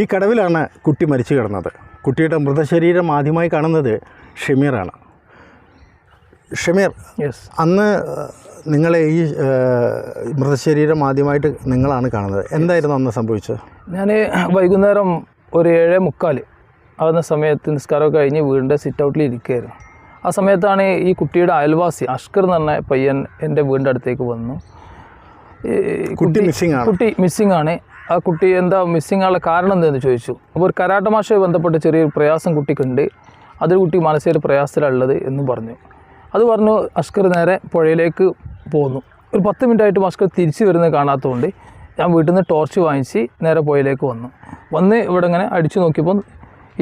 ഈ കടവിലാണ് കുട്ടി മരിച്ചു കിടന്നത്. കുട്ടിയുടെ മൃതശരീരം ആദ്യമായി കാണുന്നത് ഷമീറാണ്. ഷമീർ യെസ് അന്ന് നിങ്ങളെ ഈ മൃതശരീരം ആദ്യമായിട്ട് നിങ്ങളാണ് കാണുന്നത്. എന്തായിരുന്നു അന്ന് സംഭവിച്ചത്? ഞാൻ വൈകുന്നേരം ഒരു ഏഴേ മുക്കാൽ ആകുന്ന സമയത്ത് നിസ്കാരമൊക്കെ കഴിഞ്ഞ് വീടിന്റെ സിറ്റ് ഔട്ടിൽ ഇരിക്കുകയായിരുന്നു. ആ സമയത്താണ് ഈ കുട്ടിയുടെ അയൽവാസി അഷ്കർ എന്ന് പറഞ്ഞ പയ്യൻ എന്റെ വീടിന്റെ അടുത്തേക്ക് വന്നു. കുട്ടി മിസ്സിംഗ് ആണ്. കുട്ടി മിസ്സിംഗ് ആണ്. ആ കുട്ടി എന്താ മിസ്സിംഗ് ആനുള്ള കാരണം എന്താണെന്ന് ചോദിച്ചു. അപ്പോൾ ഒരു കരാട്ട ബന്ധപ്പെട്ട് ചെറിയൊരു പ്രയാസം കുട്ടിക്കുണ്ട്. അതൊരു കുട്ടി മാനസിക പ്രയാസത്തിലുള്ളത് എന്ന് പറഞ്ഞു. അത് പറഞ്ഞു അഷ്കർ നേരെ പുഴയിലേക്ക് പോന്നു. ഒരു പത്ത് മിനിറ്റ് ആയിട്ടും അഷ്കർ തിരിച്ചു വരുന്നത് കാണാത്തതുകൊണ്ട് ഞാൻ വീട്ടിൽ നിന്ന് ടോർച്ച് വാങ്ങിച്ച് നേരെ പുഴയിലേക്ക് വന്നു. വന്ന് ഇവിടെ ഇങ്ങനെ അടിച്ചു നോക്കിയപ്പോൾ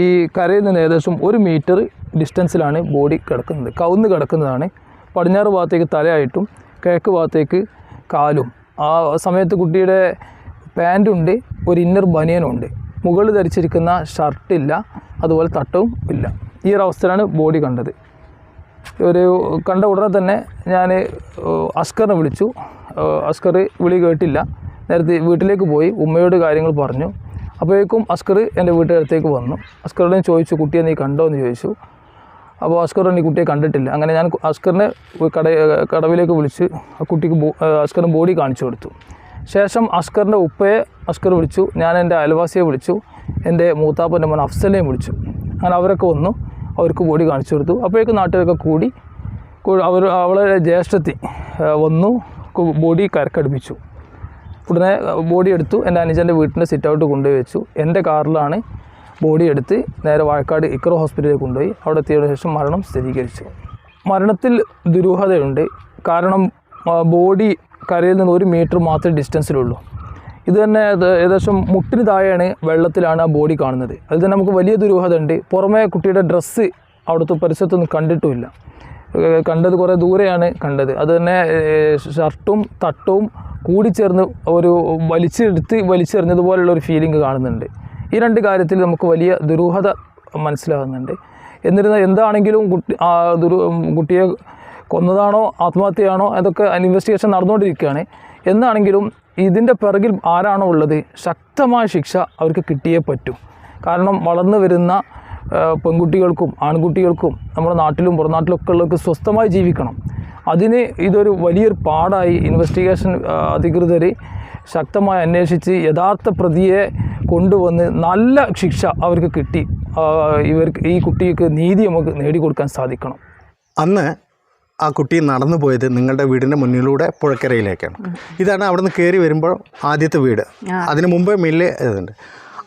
ഈ കരയിൽ നിന്ന് ഏകദേശം ഒരു മീറ്റർ ഡിസ്റ്റൻസിലാണ് ബോഡി കിടക്കുന്നത് കവുന്ന് കിടക്കുന്നതാണ്. പടിഞ്ഞാറ് ഭാഗത്തേക്ക് തലയായിട്ടും കിഴക്ക് ഭാഗത്തേക്ക് കാലും. ആ സമയത്ത് കുട്ടിയുടെ പാന്റുണ്ട് ഒരു ഇന്നർ ബനിയനുണ്ട് മുകളിൽ ധരിച്ചിരിക്കുന്ന ഷർട്ടില്ല അതുപോലെ തട്ടവും ഇല്ല. ഈ ഒരു അവസ്ഥയിലാണ് ബോഡി കണ്ടത്. ഒരു കണ്ട ഉടനെ തന്നെ ഞാൻ അസ്കറിനെ വിളിച്ചു. അസ്കർ വിളി കേട്ടില്ല. നേരത്തെ വീട്ടിലേക്ക് പോയി ഉമ്മയോട് കാര്യങ്ങൾ പറഞ്ഞു. അപ്പോഴേക്കും അസ്കർ എന്റെ വീട്ടുകാരത്തേക്ക് വന്നു. അസ്കറിനെ ചോദിച്ചു കുട്ടിയെ നീ കണ്ടോ? എന്ന് ചോദിച്ചു. അപ്പോൾ അസ്കർ ഈ കുട്ടിയെ കണ്ടിട്ടില്ല. അങ്ങനെ ഞാൻ അസ്കറിനെ കട കടവിലേക്ക് വിളിച്ച് ആ കുട്ടിക്ക് അസ്കറിന് ബോഡി കാണിച്ചു കൊടുത്തു. ശേഷം അസ്കറിന്റെ ഉപ്പയെ അസ്കർ വിളിച്ചു ഞാൻ എന്റെ അയൽവാസിയെ വിളിച്ചു എന്റെ മൂത്താപ്പന്റെ മോൻ അഫ്സലിനെയും വിളിച്ചു. അങ്ങനെ അവരൊക്കെ വന്നു അവർക്ക് കൂടി കാണിച്ചു കൊടുത്തു. അപ്പോഴേക്കും നാട്ടുകാരൊക്കെ കൂടി അവർ അവളുടെ ജ്യേഷ്ഠത്തി വന്നു ബോഡി കരക്കടുപ്പിച്ചു. ഉടനെ ബോഡി എടുത്തു എന്റെ അനുജന്റെ വീട്ടിന്റെ സിറ്റ് ഔട്ട് കൊണ്ടുപോയി വെച്ചു. എന്റെ കാറിലാണ് ബോഡി എടുത്ത് നേരെ വാഴക്കാട് ഇക്രോ ഹോസ്പിറ്റലിൽ കൊണ്ടുപോയി. അവിടെ എത്തിയതിനു ശേഷം മരണം സ്ഥിരീകരിച്ചു. മരണത്തിൽ ദുരൂഹതയുണ്ട്. കാരണം ബോഡി കരയിൽ നിന്ന് ഒരു മീറ്റർ മാത്രമേ ഡിസ്റ്റൻസിലുള്ളൂ ഇത് തന്നെ ഏകദേശം മുട്ടിന് താഴെയാണ് വെള്ളത്തിലാണ് ആ ബോഡി കാണുന്നത്. അതിൽ തന്നെ നമുക്ക് വലിയ ദുരൂഹത ഉണ്ട് പുറമേ കുട്ടിയുടെ ഡ്രസ്സ് അവിടുത്തെ പരിസരത്തൊന്നും കണ്ടിട്ടുമില്ല. കണ്ടത് കുറേ ദൂരെയാണ് കണ്ടത്. അത് തന്നെ ഷർട്ടും തട്ടവും കൂടിച്ചേർന്ന് ഒരു വലിച്ചെടുത്ത് വലിച്ചെറിഞ്ഞതുപോലുള്ള ഒരു ഫീലിംഗ് കാണുന്നുണ്ട്. ഈ രണ്ട് കാര്യത്തിൽ നമുക്ക് വലിയ ദുരൂഹത മനസ്സിലാകുന്നുണ്ട്. എന്നിരുന്നാൽ എന്താണെങ്കിലും കുട്ടി ആ ദുരു കുട്ടിയെ കൊന്നതാണോ ആത്മഹത്യയാണോ അതൊക്കെ ഇൻവെസ്റ്റിഗേഷൻ നടന്നുകൊണ്ടിരിക്കുകയാണ്. എന്നാണെങ്കിലും ഇതിന്റെ പിറകിൽ ആരാണോ ഉള്ളത് ശക്തമായ ശിക്ഷ അവർക്ക് കിട്ടിയേ പറ്റൂ. കാരണം വളർന്നു വരുന്ന പെൺകുട്ടികൾക്കും ആൺകുട്ടികൾക്കും നമ്മുടെ നാട്ടിലും പുറനാട്ടിലൊക്കെ ഉള്ളവർക്ക് സ്വസ്ഥമായി ജീവിക്കണം. അതിന് ഇതൊരു വലിയൊരു പാടായി ഇൻവെസ്റ്റിഗേഷൻ അധികൃതർ ശക്തമായി അന്വേഷിച്ച് യഥാർത്ഥ പ്രതിയെ കൊണ്ടുവന്ന് നല്ല ശിക്ഷ അവർക്ക് കിട്ടി. ഇവർക്ക് ഈ കുട്ടിക്ക് നീതി നമുക്ക് നേടിക്കൊടുക്കാൻ സാധിക്കണം. അന്ന് ആ കുട്ടി നടന്നു പോയത് നിങ്ങളുടെ വീടിന്റെ മുന്നിലൂടെ പുഴക്കരയിലേക്കാണ് ഇതാണ് അവിടെ നിന്ന് കയറി വരുമ്പോൾ ആദ്യത്തെ വീട്. അതിന് മുമ്പ് മില്ല് ഇതുണ്ട്.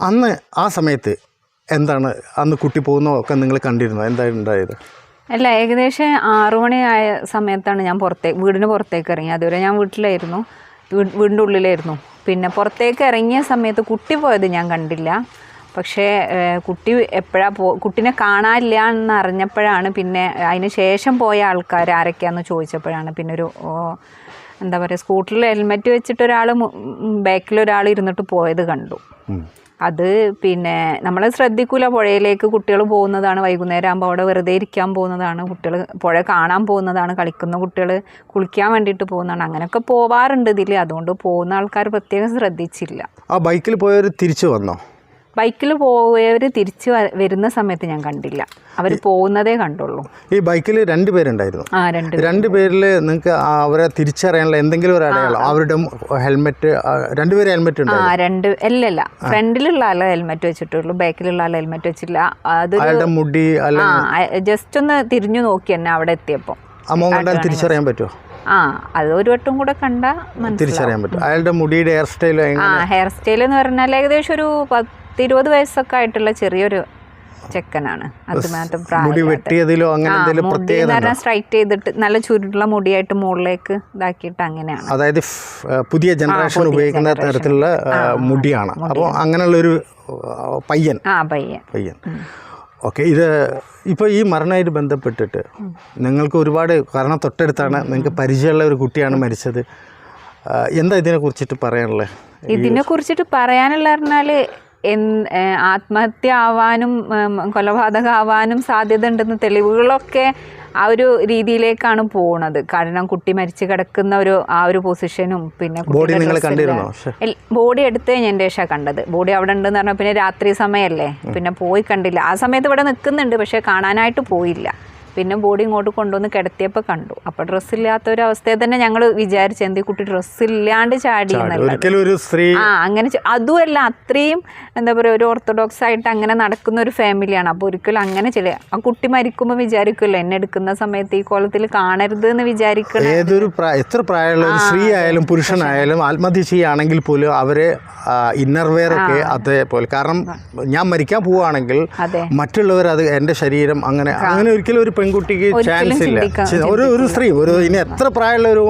അന്ന് ആ സമയത്ത് എന്താണ് അന്ന് കുട്ടി പോകുന്നതൊക്കെ നിങ്ങൾ കണ്ടിരുന്നോ? എന്താണ് ഉണ്ടായത്? അല്ല ഏകദേശം ആറു മണിയായ സമയത്താണ് ഞാൻ പുറത്തേക്ക് വീടിന് പുറത്തേക്ക് ഇറങ്ങി അതുവരെ ഞാൻ വീട്ടിലായിരുന്നു. വീടിന്റെ ഉള്ളിലായിരുന്നു. പിന്നെ പുറത്തേക്ക് ഇറങ്ങിയ സമയത്ത് കുട്ടി പോയത് ഞാൻ കണ്ടില്ല. പക്ഷേ കുട്ടി എപ്പോഴാ പോ കുട്ടിനെ കാണാനില്ല എന്ന് അറിഞ്ഞപ്പോഴാണ് പിന്നെ അതിന് ശേഷം പോയ ആൾക്കാർ ആരൊക്കെയാണെന്ന് ചോദിച്ചപ്പോഴാണ് പിന്നെ ഒരു എന്താ പറയുക സ്കൂട്ടറിൽ ഹെൽമെറ്റ് വെച്ചിട്ട് ഒരാൾ ബാക്കിൽ ഒരാൾ ഇരുന്നിട്ട് പോയത് കണ്ടു. അത് പിന്നെ നമ്മൾ ശ്രദ്ധിക്കൂല പുഴയിലേക്ക് കുട്ടികൾ പോകുന്നതാണ് വൈകുന്നേരം ആകുമ്പോൾ അവിടെ വെറുതെ ഇരിക്കാൻ പോകുന്നതാണ് കുട്ടികൾ പുഴ കാണാൻ പോകുന്നതാണ് കളിക്കുന്ന കുട്ടികൾ കുളിക്കാൻ വേണ്ടിയിട്ട് പോകുന്നതാണ് അങ്ങനെയൊക്കെ പോവാറുണ്ട് ഇതിൽ അതുകൊണ്ട് പോകുന്ന ആൾക്കാർ പ്രത്യേകം ശ്രദ്ധിച്ചില്ല. ആ ബൈക്കിൽ പോയവർ തിരിച്ചു വന്നോ? ബൈക്കിൽ പോയവർ തിരിച്ച് വരുന്ന സമയത്ത് ഞാൻ കണ്ടില്ല. അവർ പോകുന്നതേ കണ്ടുള്ളൂ. ഈ ബൈക്കിൽ രണ്ട് പേരുണ്ടായിരുന്നു. ആ രണ്ട് രണ്ട് പേരിൽ നിങ്ങൾക്ക് അവരെ തിരിച്ചറിയാനുള്ള എന്തെങ്കിലും ഒരു അടയാളം? അവരുടെ ഹെൽമെറ്റ് രണ്ടുപേരും ഹെൽമെറ്റ് ഉണ്ട് ആ രണ്ട് അല്ലല്ല ഫ്രണ്ടിലുള്ള ആളെ ഹെൽമെറ്റ് വെച്ചിട്ടുള്ളൂ. ബാക്കിലുള്ള ആളെ ഹെൽമെറ്റ് വെച്ചില്ല അത് അയാളുടെ മുടി അല്ല ആ ജസ്റ്റ് ഒന്ന് തിരിഞ്ഞു നോക്കി തന്നെ അവിടെ എത്തിയപ്പോൾ അമ്മ കണ്ടാൽ തിരിച്ചറിയാൻ പറ്റുമോ ആ അത് ഒരു വട്ടം കൂടെ കണ്ട മനസ്സിലാവും. തിരിച്ചറിയാൻ പറ്റും. അയാളുടെ മുടിയുടെ ഹെയർ സ്റ്റൈൽ ആ ഹെയർ സ്റ്റൈൽ എന്ന് പറഞ്ഞാൽ ഏകദേശം ഒരു പത്തിരുപത് വയസ്സൊക്കെ ആയിട്ടുള്ള ചെറിയൊരു ചെക്കനാണ്. പ്രത്യേകത സ്ട്രൈറ്റ് ചെയ്തിട്ട് നല്ല ചുരുട്ടുള്ള മുടിയായിട്ട് മുകളിലേക്ക് ഇതാക്കിയിട്ട് അങ്ങനെയാണ്. അതായത് പുതിയ ജനറേഷൻ ഉപയോഗിക്കുന്ന തരത്തിലുള്ള മുടിയാണ്. അപ്പോൾ അങ്ങനെയുള്ള ഒരു പയ്യൻ. ആ പയ്യൻ. പയ്യൻ. ഓക്കെ ഇത് ഇപ്പോൾ ഈ മരണമായിട്ട് ബന്ധപ്പെട്ടിട്ട് നിങ്ങൾക്ക് ഒരുപാട് കാരണം തൊട്ടടുത്താണ്. നിങ്ങൾക്ക് പരിചയമുള്ള ഒരു കുട്ടിയാണ് മരിച്ചത്. എന്താ ഇതിനെ കുറിച്ചിട്ട് പറയാനുള്ളത് ഇതിനെ കുറിച്ചിട്ട് പറയാനുള്ള പറഞ്ഞാൽ ആത്മഹത്യ ആവാനും കൊലപാതക കൊലപാതകം ആവാനും സാധ്യത ഉണ്ടെന്ന് തെളിവുകളൊക്കെ ആ ഒരു രീതിയിലേക്കാണ് പോണത്. കാരണം കുട്ടി മരിച്ചു കിടക്കുന്ന ഒരു ആ ഒരു പൊസിഷനും പിന്നെ ബോഡി നിങ്ങൾ കണ്ടിരുന്നോ? ബോഡി എടുത്ത് ഞാൻ ശേഷം കണ്ടത്. ബോഡി അവിടെ ഉണ്ടെന്ന് പറഞ്ഞാൽ പിന്നെ രാത്രി സമയമല്ലേ പിന്നെ പോയി കണ്ടില്ല. ആ സമയത്ത് ഇവിടെ നിൽക്കുന്നുണ്ട് പക്ഷേ കാണാനായിട്ട് പോയില്ല. പിന്നെ ബോഡി ഇങ്ങോട്ട് കൊണ്ടുവന്ന് കിടത്തിയപ്പോൾ കണ്ടു. അപ്പോൾ ഡ്രസ്സ് ഇല്ലാത്ത ഒരു അവസ്ഥയെ തന്നെ ഞങ്ങൾ വിചാരിച്ചു എന്ത് കുട്ടി ഡ്രസ്സ് ഇല്ലാണ്ട് ചാടി ഒരിക്കലും ഒരു സ്ത്രീ ആ അങ്ങനെ അതുമല്ല അത്രയും എന്താ പറയുക ഒരു ഓർത്തഡോക്സ് ആയിട്ട് അങ്ങനെ നടക്കുന്ന ഒരു ഫാമിലിയാണ് അപ്പോൾ ഒരിക്കലും അങ്ങനെ ചില ആ കുട്ടി മരിക്കുമ്പോൾ വിചാരിക്കുമല്ലോ എന്നെ എടുക്കുന്ന സമയത്ത് ഈ കോലത്തിൽ കാണരുത് എന്ന് വിചാരിക്കണം ഏതൊരു എത്ര പ്രായമുള്ള ഒരു സ്ത്രീ ആയാലും പുരുഷനായാലും ആത്മഹത്യ ചെയ്യുകയാണെങ്കിൽ പോലും അവരെ ഇന്നർവെയർ ഒക്കെ അതേപോലെ കാരണം ഞാൻ മരിക്കാൻ പോവുകയാണെങ്കിൽ മറ്റുള്ളവർ അത് എന്റെ ശരീരം അങ്ങനെ അങ്ങനെ ഒരിക്കലും ഒരു പെൺകുട്ടിക്ക് ചാൻസ് ഇല്ല. ഒരു ഒരു സ്ത്രീ ഒരു ഇനി എത്ര പ്രായമുള്ള ഒരു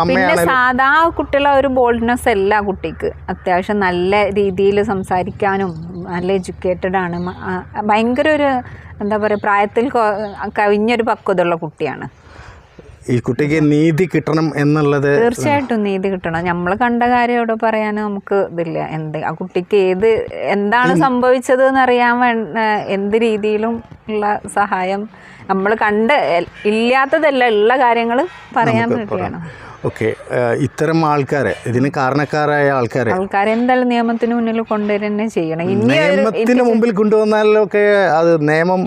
അമ്മയാണെങ്കിലും സാധാ കുട്ടികളെ ഒരു ബോൾഡ്നെസ് അല്ല ആ കുട്ടിക്ക്. അത്യാവശ്യം നല്ല രീതിയിൽ സംസാരിക്കാനും നല്ല എഡ്യൂക്കേറ്റഡ് ആണ്. ഭയങ്കര ഒരു എന്താ പറയുക പ്രായത്തിൽ കവിഞ്ഞൊരു പക്വതയുള്ള കുട്ടിയാണ്. ഈ കുട്ടിക്ക് നീതി കിട്ടണം എന്നുള്ളത് തീർച്ചയായിട്ടും നീതി കിട്ടണം. നമ്മൾ കണ്ട കാര്യം ഇവിടെ പറയാൻ നമുക്ക് ഇതില്ല. എന്ത് ആ കുട്ടിക്ക് ഏത് എന്താണ് സംഭവിച്ചത് എന്നറിയാൻ വേണ്ട എന്ത് രീതിയിലും ഉള്ള സഹായം നമ്മൾ കണ്ട് ഇല്ലാത്തതല്ല ഉള്ള കാര്യങ്ങൾ പറയാൻ വേണ്ടിയാണ്. ഓക്കെ ഇത്തരം ആൾക്കാരെ ഇതിന് കാരണക്കാരായ ആൾക്കാരെ ആൾക്കാരെ എന്തായാലും നിയമത്തിന് മുന്നിൽ കൊണ്ടുവരുന്നേ ചെയ്യണം. നിയമത്തിന് മുമ്പിൽ കൊണ്ടുവന്നാലൊക്കെ അത് നിയമം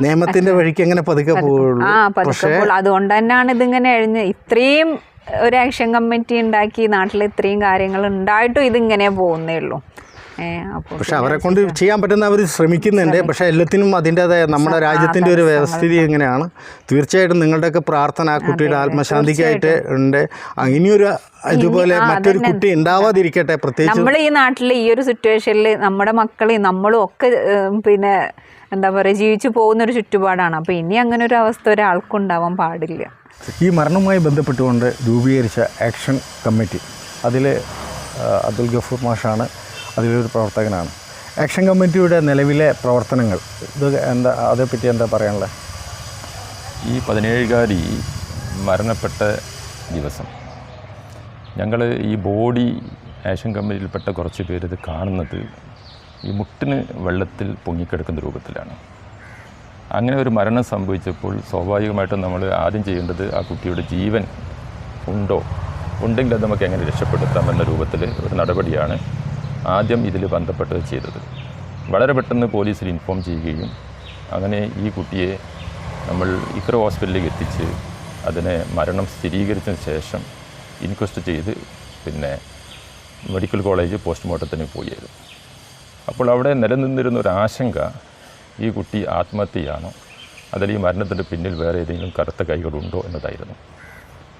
നിയമത്തിന്റെ വഴിക്ക് എങ്ങനെ പതുക്കെ പോവുള്ളൂ ആ പതുക്കപ്പോൾ അതുകൊണ്ട് തന്നെയാണ് ഇതിങ്ങനെ എഴുന്ന ഇത്രയും ഒരു ആക്ഷൻ കമ്മിറ്റി ഉണ്ടാക്കി നാട്ടിൽ ഇത്രയും കാര്യങ്ങൾ ഉണ്ടായിട്ടും ഇതിങ്ങനെ പോകുന്നേ ഉള്ളൂ. പക്ഷെ അവരെ കൊണ്ട് ചെയ്യാൻ പറ്റുന്ന അവർ ശ്രമിക്കുന്നുണ്ട്. പക്ഷെ എല്ലാത്തിനും അതിന്റെതായ നമ്മുടെ രാജ്യത്തിന്റെ ഒരു വ്യവസ്ഥിതി എങ്ങനെയാണ്? തീർച്ചയായിട്ടും നിങ്ങളുടെയൊക്കെ പ്രാർത്ഥന ആ കുട്ടിയുടെ ആത്മശാന്തിക്കായിട്ട് ഉണ്ട്. ഇനിയൊരു ഇതുപോലെ മറ്റൊരു കുട്ടി ഉണ്ടാവാതിരിക്കട്ടെ പ്രത്യേകിച്ച്? നമ്മൾ ഈ നാട്ടിൽ ഈ ഒരു സിറ്റുവേഷനിൽ നമ്മുടെ മക്കളെയും നമ്മളും ഒക്കെ പിന്നെ എന്താ പറയുക ജീവിച്ചു പോകുന്നൊരു ചുറ്റുപാടാണ്. അപ്പോൾ ഇനി അങ്ങനെ ഒരു അവസ്ഥ ഒരാൾക്കുണ്ടാവാൻ പാടില്ല. ഈ മരണവുമായി ബന്ധപ്പെട്ടുകൊണ്ട് രൂപീകരിച്ച ആക്ഷൻ കമ്മിറ്റി. അതിൽ അബ്ദുൽ ഗഫൂർ മാഷാണ് അതിലൊരു പ്രവർത്തകനാണ്. ആക്ഷൻ കമ്മിറ്റിയുടെ നിലവിലെ പ്രവർത്തനങ്ങൾ. ഇത് എന്താ അതേപ്പറ്റി എന്താ പറയാനുള്ളത് ഈ പതിനേഴുകാരി മരണപ്പെട്ട ദിവസം ഞങ്ങൾ ഈ ബോഡി ആക്ഷൻ കമ്മിറ്റിയിൽപ്പെട്ട കുറച്ച് പേര് ഇത് കാണുന്നത് ഈ മുട്ടിന് വെള്ളത്തിൽ പൊങ്ങിക്കിടക്കുന്ന രൂപത്തിലാണ്. അങ്ങനെ ഒരു മരണം സംഭവിച്ചപ്പോൾ സ്വാഭാവികമായിട്ടും നമ്മൾ ആദ്യം ചെയ്യേണ്ടത് ആ കുട്ടിയുടെ ജീവൻ ഉണ്ടോ? ഉണ്ടെങ്കിൽ അത് നമുക്ക് എങ്ങനെ രക്ഷപ്പെടുത്താം എന്ന രൂപത്തിൽ ഒരു നടപടിയാണ് ആദ്യം ഇതിൽ ബന്ധപ്പെട്ട് ചെയ്തത്. വളരെ പെട്ടെന്ന് പോലീസിൽ ഇൻഫോം ചെയ്യുകയും അങ്ങനെ ഈ കുട്ടിയെ നമ്മൾ ഇക്ര ഹോസ്പിറ്റലിലേക്ക് എത്തിച്ച് അതിനെ മരണം സ്ഥിരീകരിച്ചതിന് ശേഷം ഇൻക്വസ്റ്റ് ചെയ്ത് പിന്നെ മെഡിക്കൽ കോളേജ് പോസ്റ്റ്മോർട്ടത്തിന് പോയിരുന്നു അപ്പോൾ അവിടെ നിലനിന്നിരുന്ന ഒരു ആശങ്ക ഈ കുട്ടി ആത്മഹത്യയാണോ? അതിൽ ഈ മരണത്തിന്റെ പിന്നിൽ വേറെ ഏതെങ്കിലും കറുത്ത കൈകളുണ്ടോ എന്നതായിരുന്നു.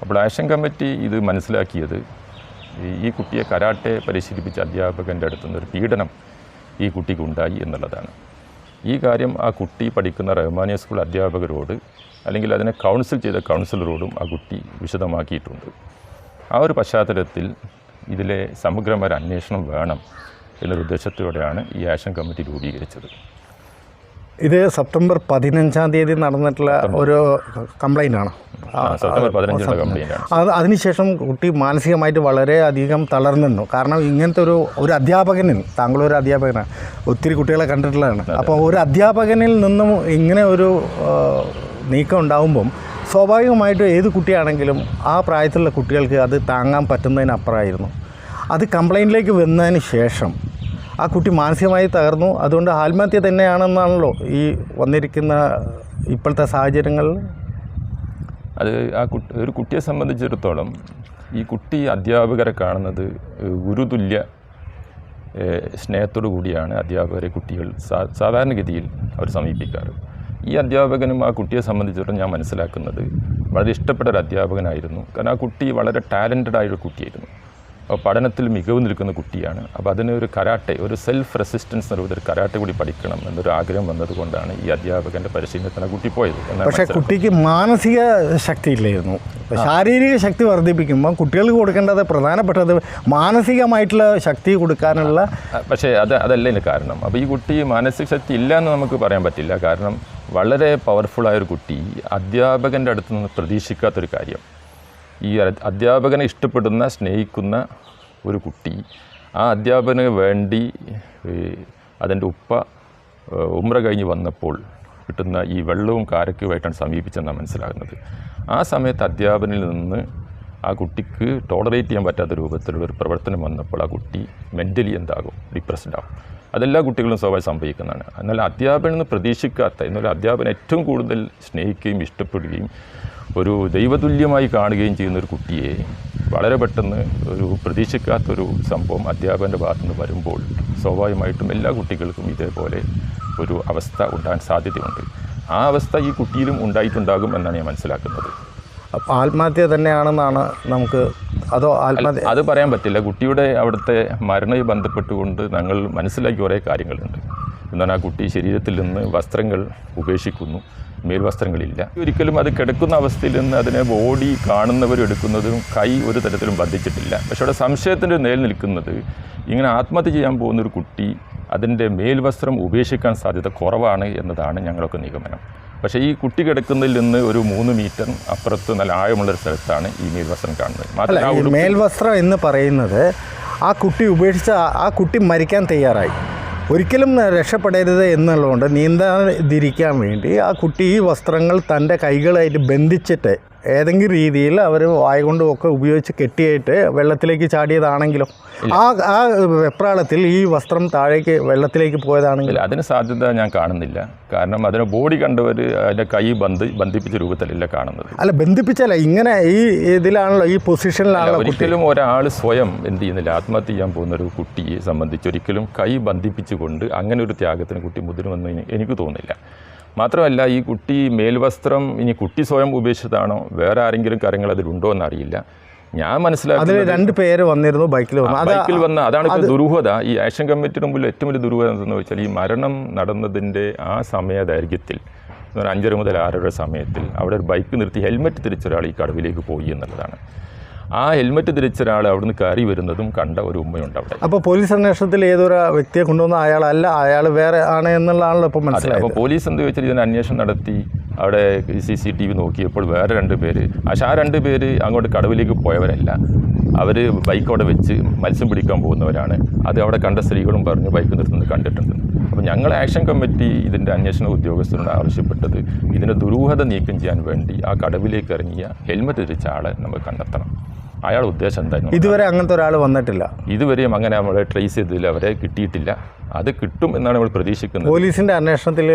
അപ്പോൾ ആക്ഷൻ കമ്മിറ്റി ഇത് മനസ്സിലാക്കിയത് ഈ- കുട്ടിയെ കരാട്ടെ പരിശീലിപ്പിച്ച അധ്യാപകന്റെ അടുത്തുനിന്ന് ഒരു പീഡനം ഈ കുട്ടിക്ക് ഉണ്ടായി എന്നുള്ളതാണ്. ഈ കാര്യം ആ കുട്ടി പഠിക്കുന്ന റഹ്മാനിയ സ്കൂൾ അധ്യാപകരോട് അല്ലെങ്കിൽ അതിനെ കൗൺസിൽ ചെയ്ത കൗൺസിലറോടും ആ കുട്ടി വിശദമാക്കിയിട്ടുണ്ട്. ആ ഒരു പശ്ചാത്തലത്തിൽ ഇതിലെ സമഗ്രമായ അന്വേഷണം വേണം എന്നൊരു ഉദ്ദേശത്തോടെയാണ് ഈ ആക്ഷൻ കമ്മിറ്റി രൂപീകരിച്ചത്. ഇത് സെപ്റ്റംബർ പതിനഞ്ചാം തീയതി നടന്നിട്ടുള്ള ഒരു കംപ്ലൈന്റ് ആണ് അത് അതിനുശേഷം കുട്ടി മാനസികമായിട്ട് വളരെയധികം തളർന്നിരുന്നു കാരണം ഇങ്ങനത്തെ ഒരു ഒരു അധ്യാപകനിൽ താങ്കളൊരു അധ്യാപകനാണ്. ഒത്തിരി കുട്ടികളെ കണ്ടിട്ടുള്ളതാണ്. അപ്പോൾ ഒരു അധ്യാപകനിൽ നിന്നും ഇങ്ങനെ ഒരു നീക്കം ഉണ്ടാകുമ്പം സ്വാഭാവികമായിട്ടും ഏത് കുട്ടിയാണെങ്കിലും ആ പ്രായത്തിലുള്ള കുട്ടികൾക്ക് അത് താങ്ങാൻ പറ്റുന്നതിനപ്പുറമായിരുന്നു. അത് കംപ്ലൈന്റിലേക്ക് വന്നതിന് ശേഷം ആ കുട്ടി മാനസികമായി തകർന്നു. അതുകൊണ്ട് ആത്മഹത്യ തന്നെയാണെന്നാണല്ലോ ഈ വന്നിരിക്കുന്ന ഇപ്പോഴത്തെ സാഹചര്യങ്ങൾ. അത് ആ കുട്ടി ഒരു കുട്ടിയെ സംബന്ധിച്ചിടത്തോളം ഈ കുട്ടി അധ്യാപകരെ കാണുന്നത് ഗുരുതുല്യ സ്നേഹത്തോടു കൂടിയാണ് അധ്യാപകരെ കുട്ടികൾ സാധാരണഗതിയിൽ അവർ സമീപിക്കാറ്. ഈ അധ്യാപകനും ആ കുട്ടിയെ സംബന്ധിച്ചിടത്തോളം ഞാൻ മനസ്സിലാക്കുന്നത് വളരെ ഇഷ്ടപ്പെട്ട ഒരു അധ്യാപകനായിരുന്നു. കാരണം ആ കുട്ടി വളരെ ടാലന്റഡ് ആയൊരു കുട്ടിയായിരുന്നു. പഠനത്തിൽ മികവ് നിൽക്കുന്ന കുട്ടിയാണ്. അപ്പോൾ അതിന് ഒരു കരാട്ടെ ഒരു സെൽഫ് റെസിസ്റ്റൻസ് എന്ന ഒരു കരാട്ടെ കൂടി പഠിക്കണം എന്നൊരു ആഗ്രഹം വന്നതുകൊണ്ടാണ് ഈ അധ്യാപകന്റെ പരിശീലനത്തിന് കുട്ടി പോയത് പക്ഷേ കുട്ടിക്ക് മാനസിക ശക്തി ഇല്ലായിരുന്നു. ശാരീരിക ശക്തി വർദ്ധിപ്പിക്കുമ്പോൾ കുട്ടികൾക്ക് കൊടുക്കേണ്ടത് പ്രധാനപ്പെട്ടത് മാനസികമായിട്ടുള്ള ശക്തി കൊടുക്കാനുള്ള പക്ഷേ അത് അതല്ല ഇതിന് കാരണം. അപ്പോൾ ഈ കുട്ടി മാനസിക ശക്തി ഇല്ല എന്ന് നമുക്ക് പറയാൻ പറ്റില്ല. കാരണം വളരെ പവർഫുള്ളായ ഒരു കുട്ടി അധ്യാപകന്റെ അടുത്ത് നിന്ന് പ്രതീക്ഷിക്കാത്തൊരു കാര്യം. ഈ അധ്യാപകനെ ഇഷ്ടപ്പെടുന്ന സ്നേഹിക്കുന്ന ഒരു കുട്ടി ആ അധ്യാപകന് വേണ്ടി അതിന്റെ ഉപ്പ ഉമ്ര കഴിഞ്ഞ് വന്നപ്പോൾ കിട്ടുന്ന ഈ വെള്ളവും കാരക്കുമായിട്ടാണ് സമീപിച്ചെന്നാണ് മനസ്സിലാകുന്നത്. ആ സമയത്ത് അധ്യാപനിൽ നിന്ന് ആ കുട്ടിക്ക് ടോളറേറ്റ് ചെയ്യാൻ പറ്റാത്ത രൂപത്തിലുള്ള ഒരു പ്രവർത്തനം വന്നപ്പോൾ ആ കുട്ടി മെന്റലി എന്താകും? ഡിപ്രസ്ഡ് ആകും. അതെല്ലാ കുട്ടികളും സ്വാഭാവികം സംഭവിക്കുന്നതാണ്. എന്നാൽ അധ്യാപനം എന്ന് പ്രതീക്ഷിക്കാത്ത എന്നാൽ അധ്യാപനം ഏറ്റവും കൂടുതൽ സ്നേഹിക്കുകയും ഇഷ്ടപ്പെടുകയും ഒരു ദൈവതുല്യമായി കാണുകയും ചെയ്യുന്ന ഒരു കുട്ടിയെ വളരെ പെട്ടെന്ന് ഒരു പ്രതീക്ഷിക്കാത്തൊരു സംഭവം അധ്യാപകന്റെ ഭാഗത്തു നിന്ന് വരുമ്പോൾ സ്വാഭാവികമായിട്ടും എല്ലാ കുട്ടികൾക്കും ഇതേപോലെ ഒരു അവസ്ഥ ഉണ്ടാകാൻ സാധ്യതയുണ്ട്. ആ അവസ്ഥ ഈ കുട്ടിയിലും ഉണ്ടായിട്ടുണ്ടാകും എന്നാണ് ഞാൻ മനസ്സിലാക്കുന്നത്. ആത്മഹത്യ തന്നെയാണെന്നാണ് നമുക്ക് അതോ ആത്മഹത്യ അത് പറയാൻ പറ്റില്ല. കുട്ടിയുടെ അവിടുത്തെ മരണവുമായി ബന്ധപ്പെട്ടുകൊണ്ട് ഞങ്ങൾ മനസ്സിലാക്കി കുറേ കാര്യങ്ങളുണ്ട്. എന്നാൽ ആ കുട്ടി ശരീരത്തിൽ നിന്ന് വസ്ത്രങ്ങൾ ഉപേക്ഷിക്കുന്നു. മേൽവസ്ത്രങ്ങളില്ല. ഒരിക്കലും അത് കിടക്കുന്ന അവസ്ഥയിൽ നിന്ന് അതിനെ ബോഡി കാണുന്നവരും എടുക്കുന്നതും കൈ ഒരു തരത്തിലും ബന്ധിച്ചിട്ടില്ല പക്ഷേ അവിടെ സംശയത്തിന്റെ നേൽ നിൽക്കുന്നത് ഇങ്ങനെ ആത്മഹത്യ ചെയ്യാൻ പോകുന്ന ഒരു കുട്ടി അതിന്റെ മേൽവസ്ത്രം ഉപേക്ഷിക്കാൻ സാധ്യത കുറവാണ് എന്നതാണ് ഞങ്ങളൊക്കെ നിഗമനം. പക്ഷേ ഈ കുട്ടി കിടക്കുന്നതിൽ നിന്ന് ഒരു മൂന്ന് മീറ്റർ അപ്പുറത്ത് നല്ല ആഴമുള്ളൊരു സ്ഥലത്താണ് ഈ മേൽവസ്ത്രം കാണുന്നത്. മാത്രമല്ല മേൽവസ്ത്രം എന്ന് പറയുന്നത് ആ കുട്ടി ഉപേക്ഷിച്ച ആ- ആ കുട്ടി മരിക്കാൻ തയ്യാറായി. ഒരിക്കലും രക്ഷപ്പെടരുത് എന്നുള്ളതുകൊണ്ട് നീന്താതിരിക്കാൻ വേണ്ടി ആ കുട്ടി ഈ വസ്ത്രങ്ങൾ തന്റെ കൈകളായിട്ട് ബന്ധിച്ചിട്ട് ഏതെങ്കിലും രീതിയിൽ അവർ വായ കൊണ്ടും ഒക്കെ ഉപയോഗിച്ച് കെട്ടിയിട്ട് വെള്ളത്തിലേക്ക് ചാടിയതാണെങ്കിലും ആ ആ വെപ്രാളത്തിൽ ഈ വസ്ത്രം താഴേക്ക് വെള്ളത്തിലേക്ക് പോയതാണെങ്കിൽ അതിന് സാധ്യത ഞാൻ കാണുന്നില്ല. കാരണം അതിനെ ബോഡി കണ്ടവർ അതിന്റെ കൈ ബന്ധി ബന്ധിപ്പിച്ച രൂപത്തിലല്ല കാണുന്നത്. അല്ല ബന്ധിപ്പിച്ചല്ല ഇങ്ങനെ ഈ ഇതിലാണല്ലോ ഈ പൊസിഷനിലാണല്ലോ ഒരിക്കലും ഒരാൾ സ്വയം എന്ത് ചെയ്യുന്നില്ല ആത്മഹത്യ ചെയ്യാൻ പോകുന്ന ഒരു കുട്ടിയെ സംബന്ധിച്ച് ഒരിക്കലും കൈ ബന്ധിപ്പിച്ചുകൊണ്ട് അങ്ങനെ ഒരു ത്യാഗത്തിന് കുട്ടി മുതിരുമെന്ന് എനിക്ക് തോന്നുന്നില്ല. മാത്രമല്ല ഈ കുട്ടി മേൽവസ്ത്രം ഇനി കുട്ടി സ്വയം ഉപേക്ഷിച്ചതാണോ വേറെ ആരെങ്കിലും കാര്യങ്ങൾ അതിലുണ്ടോ എന്നറിയില്ല. ഞാൻ മനസ്സിലാക്കി രണ്ട് പേര് വന്നിരുന്നു ബൈക്കിൽ വന്നു. ബൈക്കിൽ വന്ന അതാണ് ഇപ്പോൾ ദുരൂഹത. ഈ ആക്ഷൻ കമ്മിറ്റിയുടെ മുമ്പിൽ ഏറ്റവും വലിയ ദുരൂഹത എന്തെന്ന് വെച്ചാൽ ഈ മരണം നടന്നതിന്റെ ആ സമയ ദൈർഘ്യത്തിൽ അഞ്ചര മുതൽ ആറര സമയത്തിൽ അവിടെ ഒരു ബൈക്ക് നിർത്തി ഹെൽമെറ്റ് തിരിച്ചൊരാൾ ഈ കടവിലേക്ക് പോയി എന്നുള്ളതാണ്. ആ ഹെൽമെറ്റ് ധരിച്ച ഒരാൾ അവിടുന്ന് കയറി വരുന്നതും കണ്ട ഒരു ഉമ്മയുണ്ട് അവിടെ. അപ്പോൾ പോലീസ് അന്വേഷണത്തിൽ ഏതൊരു വ്യക്തിയെ കൊണ്ടുവന്ന അയാളല്ല അയാൾ വേറെ ആണ് എന്നുള്ളതാണല്ലോ ഇപ്പം മനസ്സിലായത്. അപ്പോൾ പോലീസ് എന്ത് വെച്ചാൽ ഇതിന് അന്വേഷണം നടത്തി അവിടെ സി സി ടി വി നോക്കിയപ്പോൾ വേറെ രണ്ട് പേര് പക്ഷേ ആ രണ്ട് പേര് അങ്ങോട്ട് കടവിലേക്ക് പോയവരല്ല. അവർ ബൈക്ക് അവിടെ വെച്ച് മത്സ്യം പിടിക്കാൻ പോകുന്നവരാണ്. അത് അവിടെ കണ്ട സ്ത്രീകളും പറഞ്ഞ് ബൈക്ക് നിർത്തുന്നത് കണ്ടിട്ടുണ്ട്. അപ്പോൾ ഞങ്ങൾ ആക്ഷൻ കമ്മിറ്റി ഇതിന്റെ അന്വേഷണ ഉദ്യോഗസ്ഥരോട് ആവശ്യപ്പെട്ടത് ഇതിന്റെ ദുരൂഹത നീക്കം ചെയ്യാൻ വേണ്ടി ആ കടവിലേക്ക് ഇറങ്ങിയ ഹെൽമെറ്റ് ധരിച്ച ആളെ നമ്മൾ കണ്ടെത്തണം. അയാളുടെ ഉദ്ദേശം എന്തായിരുന്നു ഇതുവരെ അങ്ങനത്തെ ഒരാൾ വന്നിട്ടില്ല. ഇതുവരെയും അങ്ങനെ നമ്മൾ ട്രേസ് ചെയ്തില്ല അവരെ കിട്ടിയിട്ടില്ല. അത് കിട്ടും എന്നാണ് നമ്മൾ പ്രതീക്ഷിക്കുന്നത്. പോലീസിന്റെ അന്വേഷണത്തിൽ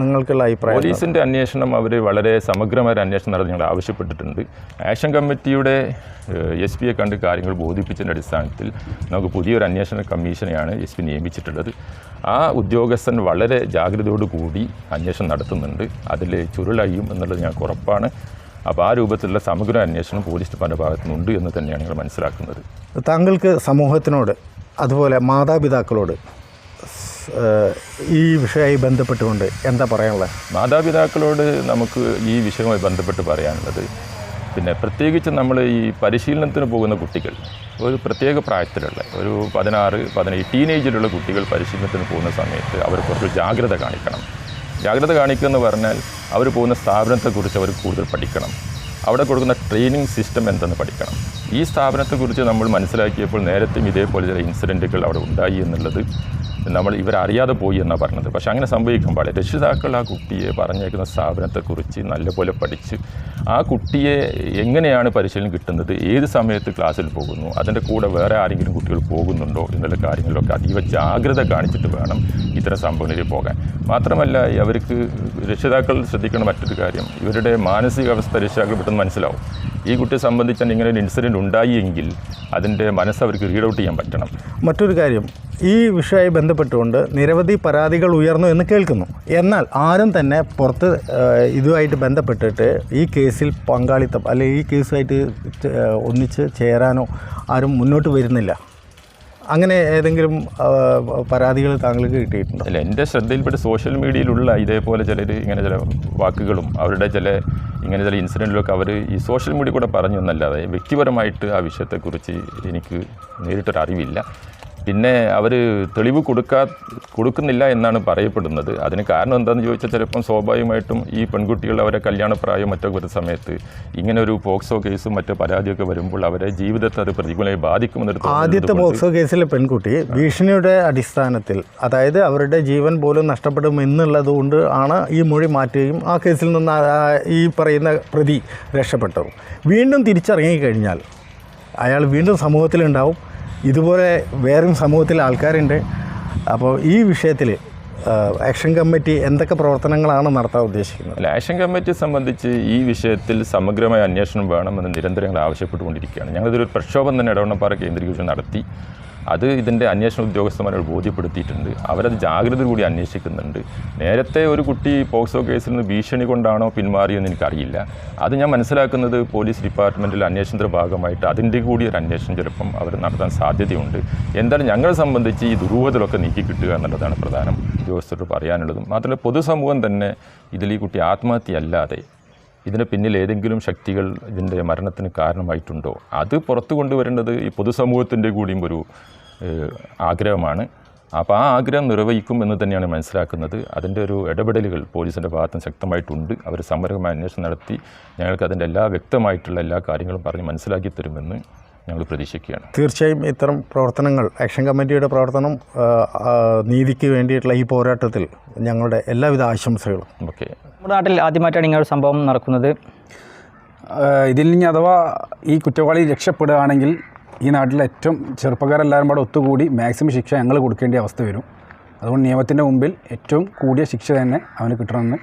നിങ്ങൾക്കുള്ള അഭിപ്രായം പോലീസിന്റെ പോലീസിന്റെ അന്വേഷണം അവർ വളരെ സമഗ്രമായ ഒരു അന്വേഷണം നടത്തി ഞങ്ങൾ ആവശ്യപ്പെട്ടിട്ടുണ്ട്. ആക്ഷൻ കമ്മിറ്റിയുടെ എസ് പിയെ കണ്ട് കാര്യങ്ങൾ ബോധിപ്പിച്ചതിന്റെ അടിസ്ഥാനത്തിൽ നമുക്ക് പുതിയൊരു അന്വേഷണ കമ്മീഷനെയാണ് എസ് പി നിയമിച്ചിട്ടുള്ളത്. ആ ഉദ്യോഗസ്ഥൻ വളരെ ജാഗ്രതയോടുകൂടി അന്വേഷണം നടത്തുന്നുണ്ട്. അതിൽ ചുരുളഴിയും എന്നുള്ളത് ഞങ്ങൾക്ക് ഉറപ്പാണ്. അപ്പോൾ ആ രൂപത്തിലുള്ള സമഗ്ര അന്വേഷണം പോലീസ് ഡിപ്പാർട്ട് ഭാഗത്തു നിന്നുണ്ട് എന്ന് തന്നെയാണ് ഞങ്ങൾ മനസ്സിലാക്കുന്നത്. താങ്കൾക്ക് സമൂഹത്തിനോട് അതുപോലെ മാതാപിതാക്കളോട് ഈ വിഷയമായി ബന്ധപ്പെട്ടുകൊണ്ട് എന്താ പറയാനുള്ളത്? മാതാപിതാക്കളോട് നമുക്ക് ഈ വിഷയവുമായി ബന്ധപ്പെട്ട് പറയാനുള്ളത് പിന്നെ പ്രത്യേകിച്ച് നമ്മൾ ഈ പരിശീലനത്തിന് പോകുന്ന കുട്ടികൾ ഒരു പ്രത്യേക പ്രായത്തിലുള്ള ഒരു പതിനാറ് പതിനേഴ് ടീനേജിലുള്ള കുട്ടികൾ പരിശീലനത്തിന് പോകുന്ന സമയത്ത് അവർ കുറച്ച് ജാഗ്രത കാണിക്കണം. ജാഗ്രത കാണിക്കുക എന്ന് പറഞ്ഞാൽ അവർ പോകുന്ന സ്ഥാപനത്തെക്കുറിച്ച് അവർ കൂടുതൽ പഠിക്കണം. അവിടെ കൊടുക്കുന്ന ട്രെയിനിങ് സിസ്റ്റം എന്തെന്ന് പഠിക്കണം. ഈ സ്ഥാപനത്തെക്കുറിച്ച് നമ്മൾ മനസ്സിലാക്കിയപ്പോൾ നേരത്തെയും ഇതേപോലെ ചില ഇൻസിഡന്റുകൾ അവിടെ ഉണ്ടായി എന്നുള്ളത് നമ്മൾ ഇവരറിയാതെ പോയി എന്നാണ് പറഞ്ഞത്. പക്ഷേ അങ്ങനെ സംഭവിക്കാൻ പാടില്ല. രക്ഷിതാക്കൾ ആ കുട്ടിയെ പറഞ്ഞേക്കുന്ന സ്ഥാപനത്തെക്കുറിച്ച് നല്ലപോലെ പഠിച്ച് ആ കുട്ടിയെ എങ്ങനെയാണ് പരിശീലനം കിട്ടുന്നത് ഏത് സമയത്ത് ക്ലാസ്സിൽ പോകുന്നു അതിന്റെ കൂടെ വേറെ ആരെങ്കിലും കുട്ടികൾ പോകുന്നുണ്ടോ എന്നുള്ള കാര്യങ്ങളിലൊക്കെ അതീവ ജാഗ്രത കാണിച്ചിട്ട് വേണം ഇത്തരം സംഭവങ്ങളിൽ പോകാൻ. മാത്രമല്ല അവർക്ക് രക്ഷിതാക്കൾ ശ്രദ്ധിക്കേണ്ട മറ്റൊരു കാര്യം ഇവരുടെ മാനസികാവസ്ഥ രക്ഷിതാക്കൾ പെട്ടെന്ന് മനസ്സിലാവും. ഈ കുട്ടിയെ സംബന്ധിച്ച് ഇങ്ങനെ ഒരു ഇൻസിഡന്റ് ഉണ്ടായി എങ്കിൽ അതിന്റെ മനസ്സ് അവർക്ക് റീഡ് ഔട്ട് ചെയ്യാൻ പറ്റണം. മറ്റൊരു കാര്യം ഈ വിഷയമായി ബന്ധപ്പെട്ടുകൊണ്ട് നിരവധി പരാതികൾ ഉയർന്നു എന്ന് കേൾക്കുന്നു. എന്നാൽ ആരും തന്നെ പുറത്ത് ഇതുമായിട്ട് ബന്ധപ്പെട്ടിട്ട് ഈ കേസിൽ പങ്കാളിത്തം അല്ലെങ്കിൽ ഈ കേസുമായിട്ട് ഒന്നിച്ച് ചേരാനോ ആരും മുന്നോട്ട് വരുന്നില്ല. അങ്ങനെ ഏതെങ്കിലും പരാതികൾ താങ്കൾക്ക് കിട്ടിയിട്ടുണ്ടോ? അല്ല എന്റെ ശ്രദ്ധയിൽപ്പെട്ട് സോഷ്യൽ മീഡിയയിലുള്ള ഇതേപോലെ ചിലർ ഇങ്ങനെ ചില വാക്കുകളും അവരുടെ ചില ഇങ്ങനെ ചില ഇൻസിഡന്റിലൊക്കെ അവർ ഈ സോഷ്യൽ മീഡിയ കൂടെ പറഞ്ഞു എന്നല്ലാതെ വ്യക്തിപരമായിട്ട് ആ വിഷയത്തെക്കുറിച്ച് എനിക്ക് നേരിട്ടൊരു അറിവില്ല പിന്നെ അവർ തെളിവ് കൊടുക്കാ കൊടുക്കുന്നില്ല എന്നാണ് പറയപ്പെടുന്നത്. അതിന് കാരണം എന്താണെന്ന് ചോദിച്ചാൽ ചിലപ്പം സ്വാഭാവികമായിട്ടും ഈ പെൺകുട്ടികൾ അവരെ കല്യാണപ്രായം മറ്റോ വരുന്ന സമയത്ത് ഇങ്ങനെ ഒരു പോക്സോ കേസും മറ്റോ പരാതിയൊക്കെ വരുമ്പോൾ അവരെ ജീവിതത്തെ അത് പ്രതികൂലമായി ബാധിക്കുമെന്നൊരു ആദ്യത്തെ പോക്സോ കേസിലെ പെൺകുട്ടി ഭീഷണിയുടെ അടിസ്ഥാനത്തിൽ അതായത് അവരുടെ ജീവൻ പോലും നഷ്ടപ്പെടും എന്നുള്ളത് കൊണ്ട് ആണ് ഈ മൊഴി മാറ്റുകയും ആ കേസിൽ നിന്ന് ഈ പറയുന്ന പ്രതി രക്ഷപ്പെട്ടത്. വീണ്ടും തിരിച്ചിറങ്ങിക്കഴിഞ്ഞാൽ അയാൾ വീണ്ടും സമൂഹത്തിലുണ്ടാവും. ഇതുപോലെ വേറെയും സമൂഹത്തിൽ ആൾക്കാരുണ്ട്. അപ്പോൾ ഈ വിഷയത്തിൽ ആക്ഷൻ കമ്മിറ്റി എന്തൊക്കെ പ്രവർത്തനങ്ങളാണ് നടത്താൻ ഉദ്ദേശിക്കുന്നത്? അല്ല ആക്ഷൻ കമ്മിറ്റി സംബന്ധിച്ച് ഈ വിഷയത്തിൽ സമഗ്രമായ അന്വേഷണം വേണമെന്ന് നിരന്തരം ഞങ്ങൾ ആവശ്യപ്പെട്ടുകൊണ്ടിരിക്കുകയാണ്. ഞങ്ങളിതൊരു പ്രക്ഷോഭം തന്നെ ഇടവണ്ണപ്പാറ കേന്ദ്രീകരിച്ച് നടത്തി. അത് ഇതിന്റെ അന്വേഷണ ഉദ്യോഗസ്ഥന്മാരെ ബോധ്യപ്പെടുത്തിയിട്ടുണ്ട്. അവരത് ജാഗ്രത കൂടി അന്വേഷിക്കുന്നുണ്ട്. നേരത്തെ ഒരു കുട്ടി പോക്സോ കേസിൽ നിന്ന് ഭീഷണി കൊണ്ടാണോ പിന്മാറിയെന്ന് എനിക്കറിയില്ല. അത് ഞാൻ മനസ്സിലാക്കുന്നത് പോലീസ് ഡിപ്പാർട്ട്മെന്റിൽ അന്വേഷണത്തിന്റെ ഭാഗമായിട്ട് അതിന്റെ കൂടി ഒരു അന്വേഷണം ചിലപ്പം അവർ നടത്താൻ സാധ്യതയുണ്ട്. എന്തായാലും ഞങ്ങളെ സംബന്ധിച്ച് ഈ ദുരൂഹതകളൊക്കെ നീക്കി കിട്ടുക എന്നുള്ളതാണ് പ്രധാനം ഉദ്യോഗസ്ഥരോട് പറയാനുള്ളതും. മാത്രമല്ല പൊതുസമൂഹം തന്നെ ഇതിൽ ഈ കുട്ടി ആത്മഹത്യയല്ലാതെ ഇതിന് പിന്നിൽ ഏതെങ്കിലും ശക്തികൾ ഇതിന്റെ മരണത്തിന് കാരണമായിട്ടുണ്ടോ? അത് പുറത്തു കൊണ്ടുവരേണ്ടത് ഈ പൊതുസമൂഹത്തിന്റെ കൂടിയും ഒരു ആഗ്രഹമാണ്. അപ്പോൾ ആ ആഗ്രഹം നിർവഹിക്കും എന്ന് തന്നെയാണ് മനസ്സിലാക്കുന്നത്. അതിന്റെ ഒരു ഇടപെടലുകൾ പോലീസിന്റെ ഭാഗത്തും ശക്തമായിട്ടുണ്ട്. അവർ സമഗ്രമായ അന്വേഷണം നടത്തി ഞങ്ങൾക്ക് അതിന്റെ എല്ലാ വ്യക്തമായിട്ടുള്ള എല്ലാ കാര്യങ്ങളും പറഞ്ഞ് മനസ്സിലാക്കി തരുമെന്ന് ഞങ്ങൾ പ്രതീക്ഷിക്കുകയാണ്. തീർച്ചയായും ഇത്തരം പ്രവർത്തനങ്ങൾ ആക്ഷൻ കമ്മിറ്റിയുടെ പ്രവർത്തനം നീതിക്ക് വേണ്ടിയിട്ടുള്ള ഈ പോരാട്ടത്തിൽ ഞങ്ങളുടെ എല്ലാവിധ ആശംസകളും. ഓക്കെ. നമ്മുടെ നാട്ടിൽ ആദ്യമായിട്ടാണ് ഇങ്ങനെ ഒരു സംഭവം നടക്കുന്നത്. ഇതിൽ നിന്ന് അഥവാ ഈ കുറ്റവാളി രക്ഷപ്പെടുകയാണെങ്കിൽ ഈ നാട്ടിലെ ഏറ്റവും ചെറുപ്പക്കാരെല്ലാവരും കൂടെ ഒത്തുകൂടി മാക്സിമം ശിക്ഷ ഞങ്ങൾ കൊടുക്കേണ്ട അവസ്ഥ വരും. അതുകൊണ്ട് നിയമത്തിന്റെ മുമ്പിൽ ഏറ്റവും കൂടിയ ശിക്ഷ തന്നെ അവന് കിട്ടണമെന്ന്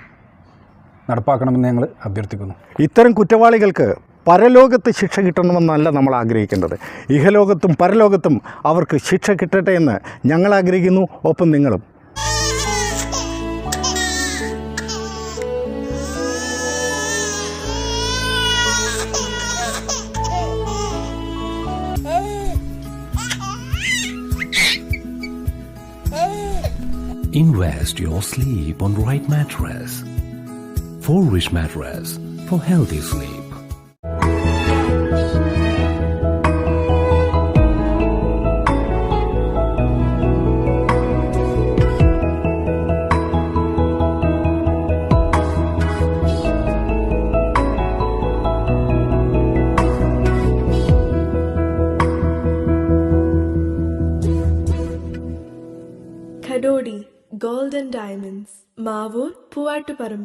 നടപ്പാക്കണമെന്ന് ഞങ്ങൾ അഭ്യർത്ഥിക്കുന്നു. ഇത്തരം കുറ്റവാളികൾക്ക് പരലോകത്ത് ശിക്ഷ കിട്ടണമെന്നല്ല നമ്മൾ ആഗ്രഹിക്കേണ്ടത് ഇഹലോകത്തും പരലോകത്തും അവർക്ക് ശിക്ഷ കിട്ടട്ടെ എന്ന് ഞങ്ങൾ ആഗ്രഹിക്കുന്നു ഒപ്പം നിങ്ങളും Invest your sleep on right mattress. For rich mattress for healthy sleep.